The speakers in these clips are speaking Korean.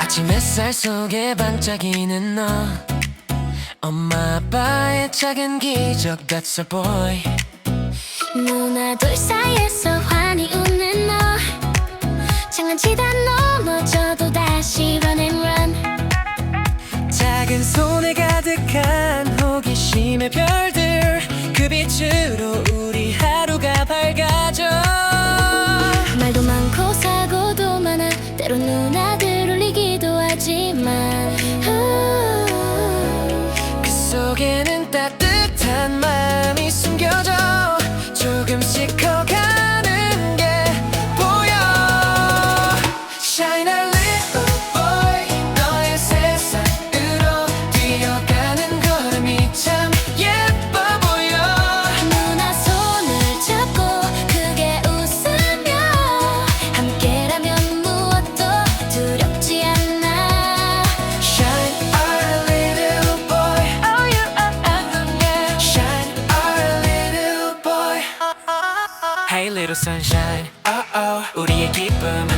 아침 햇살 속에 반짝이는 너 엄마 아빠의 작은 기적 That's a boy 누나들 사이에서 환히 웃는 너 장난치다 넘어져도 다시 run and run 작은 손에 가득한 호기심의 별들 그 빛으로 Hey little sunshine. Oh oh 우리의 기쁨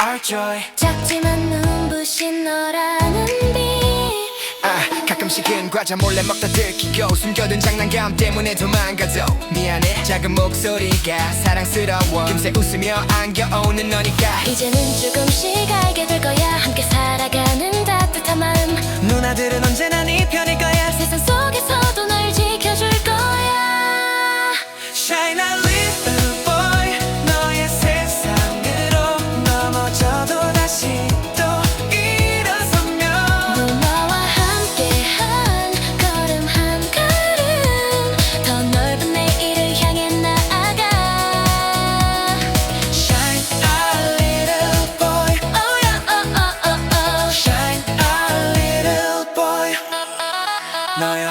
Our joy. 작지만 눈부신 너라는 빛 아, 가끔씩은 과자 몰래 먹다 들키고 숨겨둔 장난감 때문에 도망가도 미안해 작은 목소리가 사랑스러워. 금세 웃으며 안겨오는 너니까. 이제는 조금씩 알게 될 거야. 함께 살아가는 따뜻한 마음. 누나들은 언제나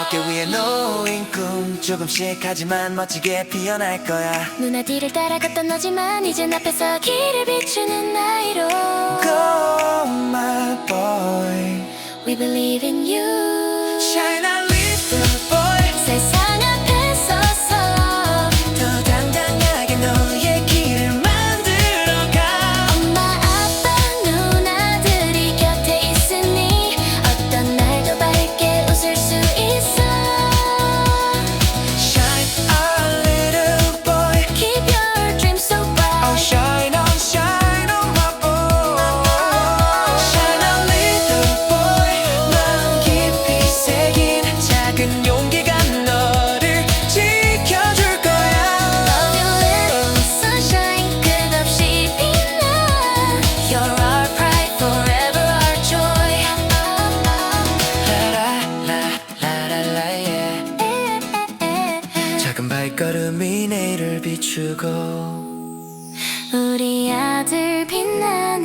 어깨 위에 놓인 꿈 조금씩 하지만 멋지게 피어날 거야. 누나 뒤를 따라갔던 너지만 이젠 앞에서 길을 비추는 나이로 Go my boy. We believe in you. Shine 작은 발걸음이 내일을 비추고 우리 아들 빛나는